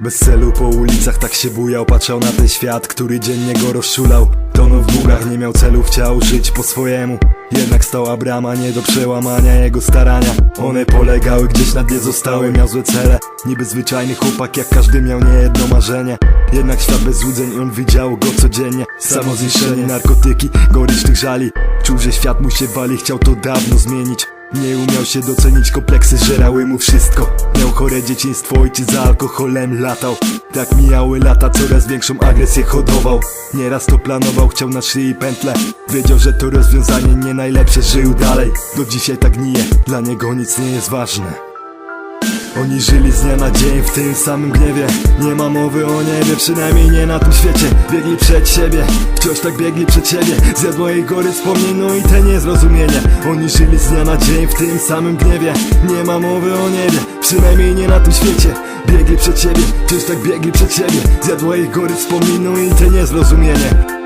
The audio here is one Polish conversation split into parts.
Bez celu po ulicach tak się bujał Patrzał na ten świat, który dziennie go rozczulał Tonął w długach, nie miał celu, chciał żyć po swojemu. Jednak stała brama nie do przełamania jego starania. One polegały gdzieś na dnie zostały, miał złe cele. Niby zwyczajny chłopak, jak każdy miał niejedno marzenie. Jednak świat bez złudzeń, on widział go codziennie. Samozniszczenie, narkotyki, gorycz tych żali. Czuł, że świat mu się wali, chciał to dawno zmienić nie umiał się docenić, kompleksy żerały mu wszystko. Miał chore dzieciństwo, ojciec za alkoholem latał. Tak mijały lata, coraz większą agresję hodował. Nieraz to planował, chciał na szyi pętle Wiedział, że to rozwiązanie nie najlepsze, żył dalej. Do dzisiaj tak gnije, dla niego nic nie jest ważne oni żyli z dnia na dzień w tym samym gniewie. Nie ma mowy o niebie, przynajmniej nie na tym świecie. Biegli przed siebie, wciąż tak biegli przed siebie. Zjadła jej gory wspomnień, no i te niezrozumienie. Oni żyli z dnia na dzień w tym samym gniewie. Nie ma mowy o niebie, przynajmniej nie na tym świecie. Biegli przed siebie, wciąż tak biegli przed siebie. Zjadła jej gory wspomnień, no i te niezrozumienie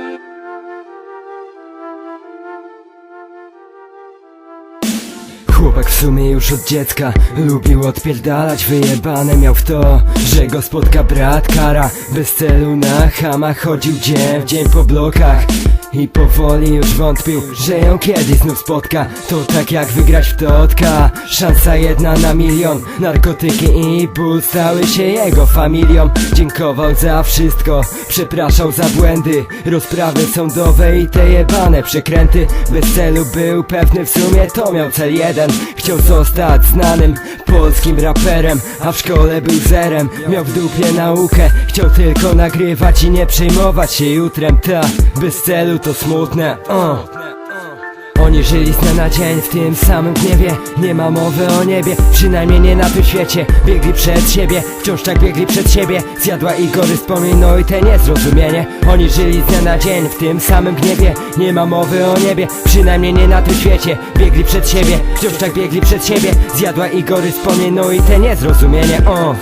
Chłopak w sumie już od dziecka Lubił odpierdalać, wyjebane miał w to Że go spotka brat kara. Bez celu na chama chodził dzień w dzień po blokach i powoli już wątpił, że ją kiedyś znów spotka. To tak jak wygrać w totka. Szansa jedna na milion Narkotyki i ból stały się jego familią. Dziękował za wszystko Przepraszał za błędy. Rozprawy sądowe i te jebane przekręty. Bez celu był pewny w sumie to miał cel jeden Chciał zostać znanym polskim raperem A w szkole był zerem Miał w dupie naukę Chciał tylko nagrywać i nie przejmować się jutrem Ta, bez celu to smutne uh. Oni żyli z dnia na dzień w tym samym gniewie. Nie ma mowy o niebie, przynajmniej nie na tym świecie. Biegli przed siebie, wciąż tak biegli przed siebie. Zjadła ich gory wspomnień, no i te niezrozumienie. Oni żyli z dnia na dzień w tym samym gniewie. Nie ma mowy o niebie, przynajmniej nie na tym świecie. Biegli przed siebie, wciąż tak biegli przed siebie. Zjadła ich gory wspomnień, no i te niezrozumienie. O.